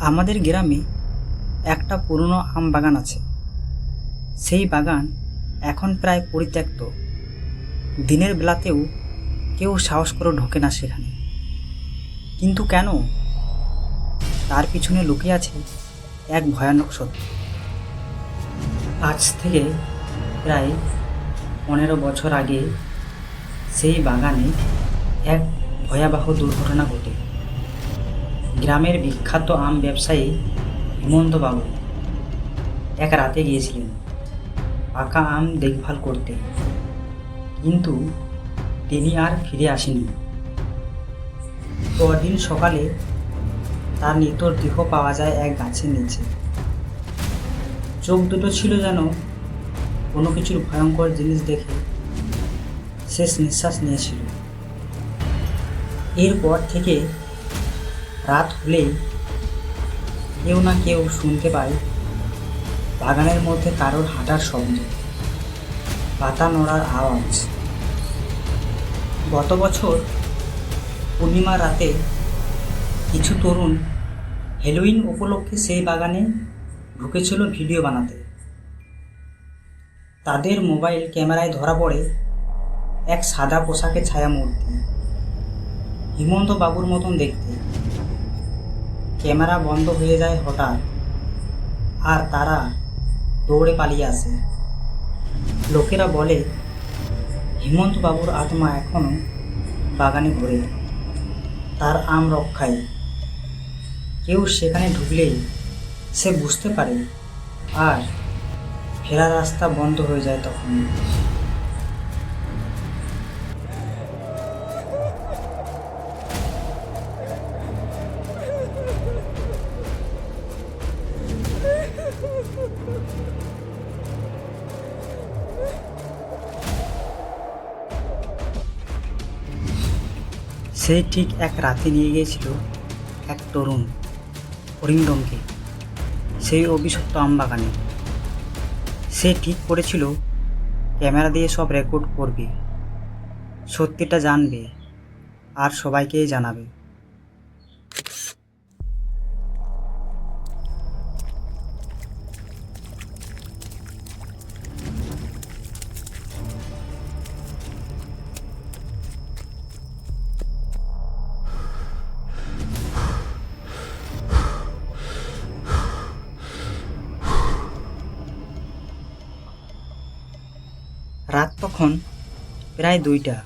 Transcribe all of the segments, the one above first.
আমাদের গ্রামে একটা পুরনো আম বাগান আছে। সেই বাগান এখন প্রায় পরিত্যক্ত। দিনের বেলাতেও কেউ সাহস করে ঢোকে না সেখানে। কিন্তু কেন? তার পিছনে লুকিয়ে আছে এক ভয়ানক সত্য। আজ থেকে প্রায় পনেরো বছর আগে সেই বাগানে এক ভয়াবহ দুর্ঘটনা ঘটে। গ্রামের বিখ্যাত আম ব্যবসায়ী হেমন্তবাবু এক রাতে গিয়েছিলেন পাকা আম দেখভাল করতে। কিন্তু তিনি আর ফিরে আসেনি পরদিন সকালে তার নিতর দেহ পাওয়া যায় এক গাছের নিচে। চোখ দুটো ছিল যেন কোনো কিছুর ভয়ঙ্কর জিনিস দেখে শেষ নিঃশ্বাস নিয়েছিল। এরপর থেকে রাত হলেই কেউ না কেউ শুনতে পায় বাগানের মধ্যে কারোর হাঁটার শব্দ, পাতা নড়ার আওয়াজ। গত বছর পূর্ণিমা রাতে কিছু তরুণ হেলোইন উপলক্ষে সেই বাগানে ঢুকেছিল ভিডিও বানাতে। তাদের মোবাইল ক্যামেরায় ধরা পড়ে এক সাদা পোশাকে ছায়া মূর্তি হিমন্ত বাবুর মতন দেখতে। ক্যামেরা বন্ধ হয়ে যায় হঠাৎ। আর তারা দৌড়ে পালিয়ে আসে। লোকেরা বলে হিমন্ত বাবুর আত্মা এখনও বাগানে ঘোরে। তার আম রক্ষায়। কেউ সেখানে ঢুকলেই সে বুঝতে পারে। আর ফেরার রাস্তা বন্ধ হয়ে যায় তখন। সে ঠিক এক রাতে নিয়ে গিয়েছিল এক তরুণ অরিন্দমকে সেই অভিশপ্ত আমবাগানে। সে ঠিক করেছিল ক্যামেরা দিয়ে সব রেকর্ড করবে, সত্যিটা জানবে আর সবাইকেই জানাবে। রাত তখন প্রায় দুইটা।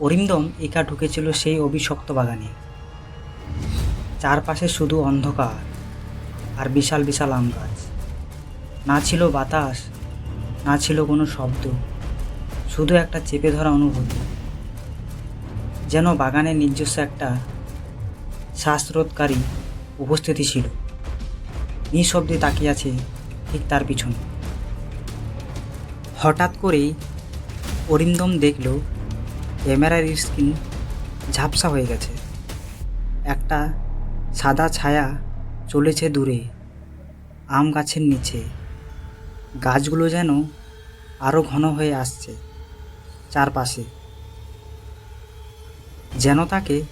অরিন্দম একা ঢুকেছিল সেই অভিশপ্ত বাগানে। চারপাশে শুধু অন্ধকার আর বিশাল বিশাল আম গাছ। না ছিল বাতাস, না ছিল কোনো শব্দ, শুধু একটা চেপে ধরা অনুভূতি। যেন বাগানের নিজস্ব একটা শ্বাসরোধকারী উপস্থিতি ছিল। নিঃশব্দে তাকিয়ে আছে ঠিক তার পিছনে। হঠাৎ করেই অরিন্দম দেখল ক্যামেরার স্ক্রিন ঝাপসা হয়ে গেছে। একটা সাদা ছায়া চলেছে দূরে, আম গাছের নিচে। গাছগুলো যেন আরও ঘন হয়ে আসছে চারপাশে। যেন তাকে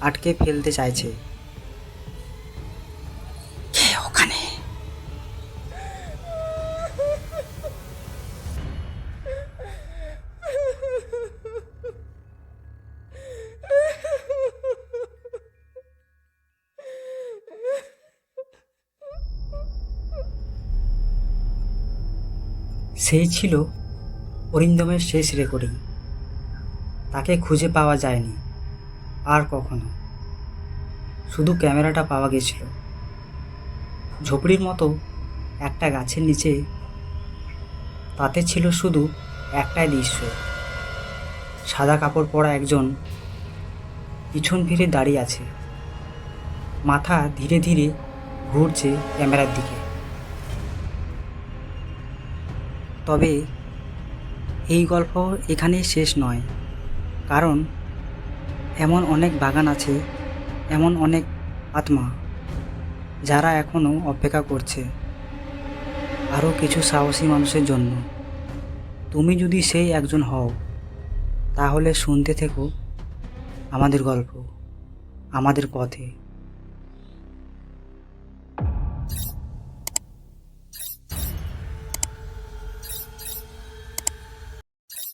আটকে ফেলতে চাইছে। সেই ছিল অরিন্দমের শেষ রেকর্ডিং তাকে খুঁজে পাওয়া যায়নি, আর কখনো। শুধু ক্যামেরাটা পাওয়া গেছিল। ঝোপড়ির মতো একটা গাছের নিচে, তাতে ছিল শুধু একটাই দৃশ্য। সাদা কাপড় পরা একজন পিছন ফিরে দাঁড়িয়ে আছে। মাথা ধীরে ধীরে ঘুরছে ক্যামেরার দিকে। তবে এই গল্প এখানেই শেষ নয়। কারণ এমন অনেক বাগান আছে, এমন অনেক আত্মা যারা এখনও অপেক্ষা করছে আরও কিছু সাহসী মানুষের জন্য। তুমি যদি সেই একজন হও, তাহলে শুনতে থেকো আমাদের গল্প, আমাদের পথে।